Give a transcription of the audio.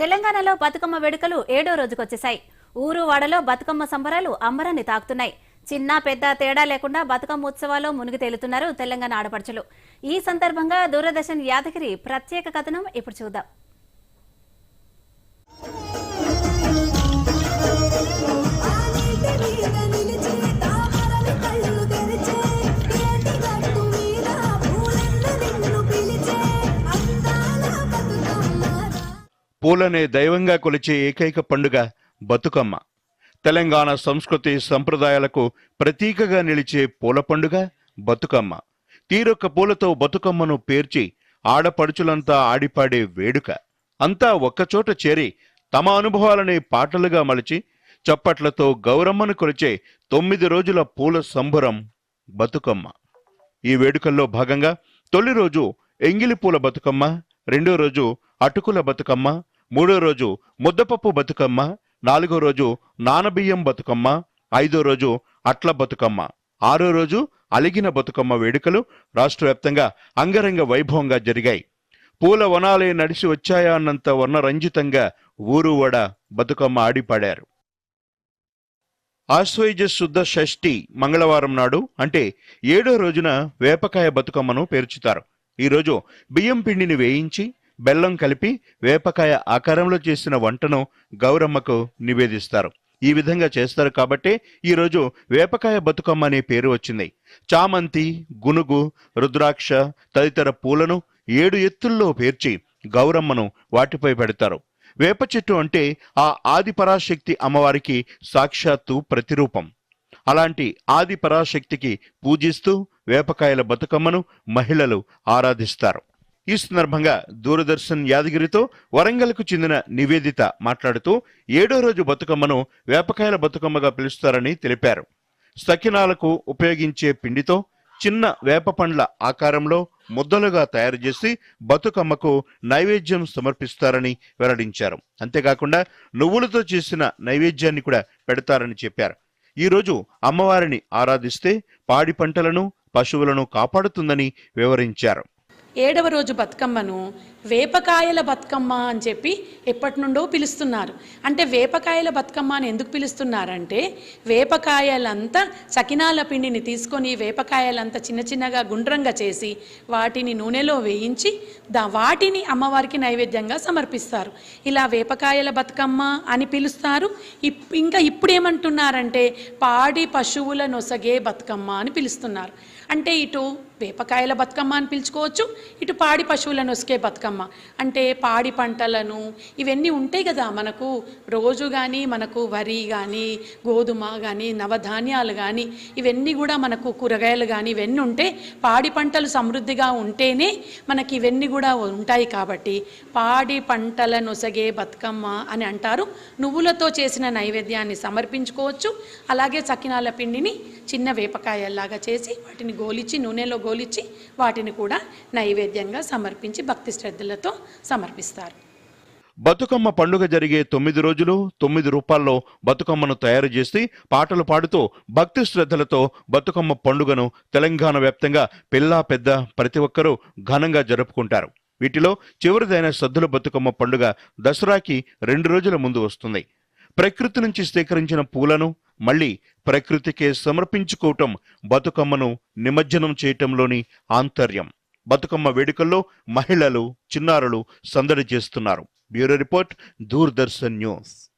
తెలంగాణలో బతుకమ్మ వేడుకలు ఏడో రోజుకొచ్చేశాయి. ఊరు వాడలో బతుకమ్మ సంబరాలు అంబరాన్ని తాకుతున్నాయి. చిన్న పెద్ద తేడా లేకుండా బతుకమ్మ ఉత్సవాల్లో మునిగి తేలుతున్నారు తెలంగాణ ఆడపడుచులు. ఈ సందర్భంగా దూరదర్శన్ యాదగిరి ప్రత్యేక కథనం ఇప్పుడు చూద్దాం. పూలనే దైవంగా కొలిచే ఏకైక పండుగ బతుకమ్మ. తెలంగాణ సంస్కృతి సంప్రదాయాలకు ప్రతీకగా నిలిచే పూల పండుగ బతుకమ్మ. తీరొక్క పూలతో బతుకమ్మను పేర్చి ఆడపడుచులంతా ఆడిపాడే వేడుక. అంతా ఒక్కచోట చేరి తమ అనుభవాలని పాటలుగా మలిచి చప్పట్లతో గౌరమ్మను కొలిచే తొమ్మిది రోజుల పూల సంబరం బతుకమ్మ. ఈ వేడుకల్లో భాగంగా తొలి రోజు ఎంగిలి పూల బతుకమ్మ రెండో రోజు అటుకుల బతుకమ్మ మూడో రోజు ముద్దపప్పు బతుకమ్మ నాలుగో రోజు నానబియ్యం బతుకమ్మ ఐదో రోజు అట్ల బతుకమ్మ. ఆరో రోజు అలిగిన బతుకమ్మ వేడుకలు రాష్ట్ర వ్యాప్తంగా అంగరంగ వైభవంగా జరిగాయి. పూల వనాలే నడిచి వచ్చాయా అన్నంత వర్ణరంజితంగా ఊరు వడ బతుకమ్మ ఆడిపాడారు. ఆశ్వయుజ శుద్ధ షష్ఠి మంగళవారం నాడు అంటే ఏడో రోజున వేపకాయ బతుకమ్మను పేర్చుతారు. ఈ రోజు బియ్యం పిండిని వేయించి బెల్లం కలిపి వేపకాయ ఆకారంలో చేసిన వంటను గౌరమ్మకు నివేదిస్తారు. ఈ విధంగా చేస్తారు కాబట్టే ఈ రోజు వేపకాయ బతుకమ్మ అనే పేరు వచ్చింది. చామంతి గునుగు రుద్రాక్ష తదితర పూలను ఏడు ఎత్తుల్లో పేర్చి గౌరమ్మను వాటిపై పెడతారు. వేప చెట్టు అంటే ఆ ఆది పరాశక్తి అమ్మవారికి సాక్షాత్తు ప్రతిరూపం. అలాంటి ఆది పరాశక్తికి పూజిస్తూ వేపకాయల బతుకమ్మను మహిళలు ఆరాధిస్తారు. ఈ సందర్భంగా దూరదర్శన్ యాదగిరితో వరంగల్కు చెందిన నివేదిత మాట్లాడుతూ ఏడో రోజు బతుకమ్మను వేపకాయల బతుకమ్మగా పిలుస్తారని తెలిపారు. సకినాలకు ఉపయోగించే పిండితో చిన్న వేప పండ్ల ఆకారంలో ముద్దలుగా తయారు చేసి బతుకమ్మకు నైవేద్యం సమర్పిస్తారని వెల్లడించారు. అంతేకాకుండా నువ్వులతో చేసిన నైవేద్యాన్ని కూడా పెడతారని చెప్పారు. ఈ రోజు అమ్మవారిని ఆరాధిస్తే పాడి పంటలను పశువులను కాపాడుతుందని వివరించారు. ఏడవ రోజు బతుకమ్మను వేపకాయల బతుకమ్మ అని చెప్పి ఎప్పటి నుండో పిలుస్తున్నారు. అంటే వేపకాయల బతుకమ్మ అని ఎందుకు పిలుస్తున్నారంటే వేపకాయలంతా సకినాల పిండిని తీసుకొని వేపకాయలంతా చిన్న చిన్నగా గుండ్రంగా చేసి వాటిని నూనెలో వేయించి దా వాటిని అమ్మవారికి నైవేద్యంగా సమర్పిస్తారు. ఇలా వేపకాయల బతుకమ్మ అని పిలుస్తారు. ఇప్ ఇంకా ఇప్పుడు ఏమంటున్నారంటే పాడి పశువుల నొసగే బతుకమ్మ అని పిలుస్తున్నారు. అంటే ఇటు వేపకాయల బతుకమ్మ అని పిలుచుకోవచ్చు. ఇటు పాడి పశువుల నొసగే బతుకమ్మ. అంటే పాడి పంటలను ఇవన్నీ ఉంటాయి కదా మనకు. రోజు కానీ మనకు వరి కానీ గోధుమ కానీ నవధాన్యాలు కానీ ఇవన్నీ కూడా మనకు కూరగాయలు కానీ ఇవన్నీ ఉంటే పాడి పంటలు సమృద్ధిగా ఉంటేనే మనకి ఇవన్నీ కూడా ఉంటాయి కాబట్టి పాడి పంటల నొసగే బతుకమ్మ అని అంటారు. నువ్వులతో చేసిన నైవేద్యాన్ని సమర్పించుకోవచ్చు. అలాగే సకినాల పిండిని చిన్న వేపకాయల్లాగా చేసి వాటిని గోలిచి నూనెలో తోలిచి వాటిని కూడా నైవేద్యంగా సమర్పించి భక్తి శ్రద్ధలతో సమర్పిస్తారు. బతుకమ్మ పండుగ జరిగే తొమ్మిది రోజులు తొమ్మిది రూపాల్లో బతుకమ్మను తయారు చేసి పాటలు పాడుతూ భక్తి శ్రద్ధలతో బతుకమ్మ పండుగను తెలంగాణ వ్యాప్తంగా పిల్లా పెద్ద ప్రతి ఒక్కరూ ఘనంగా జరుపుకుంటారు. వీటిలో చివరిదైన సద్దుల బతుకమ్మ పండుగ దసరాకి రెండు రోజుల ముందు వస్తుంది. ప్రకృతి నుంచి సేకరించిన పూలను మళ్ళీ ప్రకృతికే సమర్పించుకోవటం బతుకమ్మను నిమజ్జనం చేయటంలోని ఆంతర్యం. బతుకమ్మ వేడుకల్లో మహిళలు చిన్నారులు సందడి చేస్తున్నారు. Bureau report Doordarshan news.